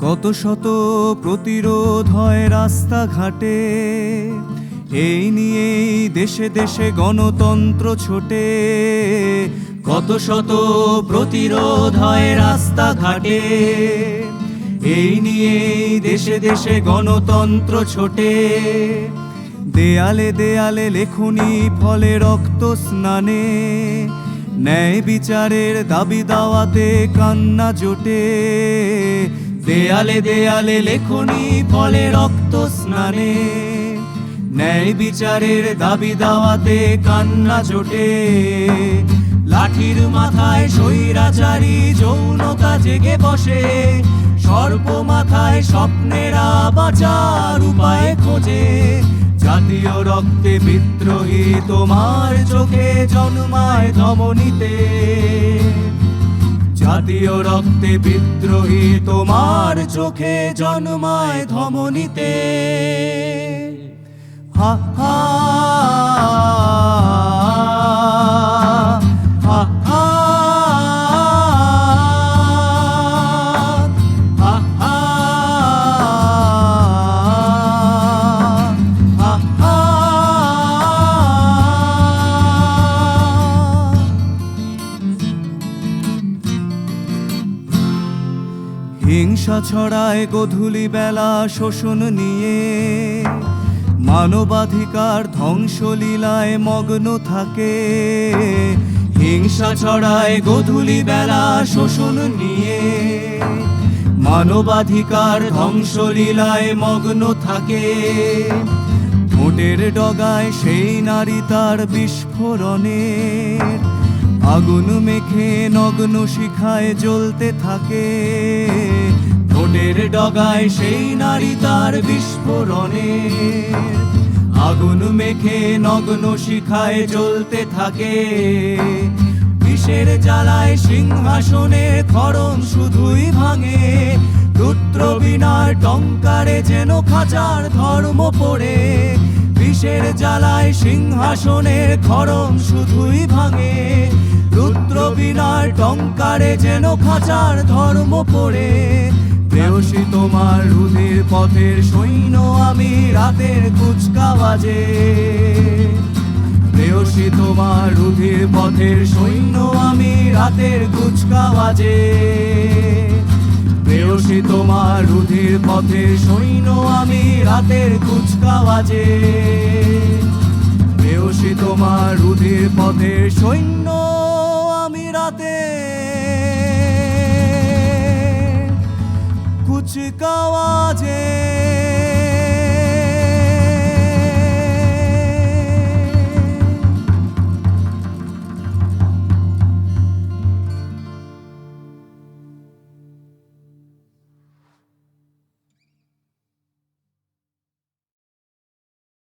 শত শত প্রতিরোধ হয় রাস্তাঘাটে। এই নিয়েই দেশে দেশে গণতন্ত্র ছোটে। কত শত প্রতিরোধ হয় রাস্তাঘাটে। এই নিয়েই দেশে দেশে গণতন্ত্র ছোটে। দেয়ালে দেয়ালে লেখনি ফলে রক্ত স্নানে। ন্যায় বিচারের দাবি দাওয়াতে কান্না জোটে। দেয়ালে দেয়ালে লেখনি ফলে রক্ত স্নানে। ন্যায় বিচারের দাবি দাওয়াতে কান্না জোটে। লাঠির মাথায় স্বৈরাচারী যৌনতা জেগে বসে। সর্প মাথায় স্বপ্নেরা বাঁচার উপায় খোঁজে। জাতীয় রক্তে বিদ্রোহী তোমার চোখে জন্মায় ধমনীতে। জাতীয় রক্তে বিদ্রোহী তোমার চোখে জন্মায় ধমনীতে। হা হা হিংসা ছড়ায় গধূলি বেলা শোষণ নিয়ে। মানবাধিকার ধ্বংসলীলায় মগ্ন থাকে। হিংসা ছড়ায় গধূলি বেলা শোষণ নিয়ে। মানবাধিকার ধ্বংসলীলায় মগ্ন থাকে। ভোটের ডগায় সেই নারী তার বিস্ফোরণের আগুন মেখে নগ্ন শিখায় জ্বলতে থাকে। ঠোঁটের ডগায় সেই নারী তার বিস্ফোরণে। আগুন মেখে নগ্ন শিখায় জ্বলতে থাকে। বিষের জ্বালায় সিংহাসনের খরম শুধুই ভাঙে। রুদ্র বিনার টঙ্কারে যেন খাঁচার ধর্ম পড়ে। বিষের জ্বালায় সিংহাসনের খরম শুধুই ভাঙে। রুদ্র বিনার টঙ্কারে যেন খাঁচার ধর্ম পড়ে। প্রেয়সী তোমার রুধির পথের সৈন্য আমি রাতের কুচকাওয়াজে প্রেয়সী তোমার রুধির পথের সৈন্য আমি রাতের কুচকাওয়াজে প্রেয়সী তোমার রুধির পথের সৈন্য আমি রাতের কুচকাওয়াজে প্রেয়সী তোমার রুধির পথের সৈন্য রাতে কুচ কাওয়াজে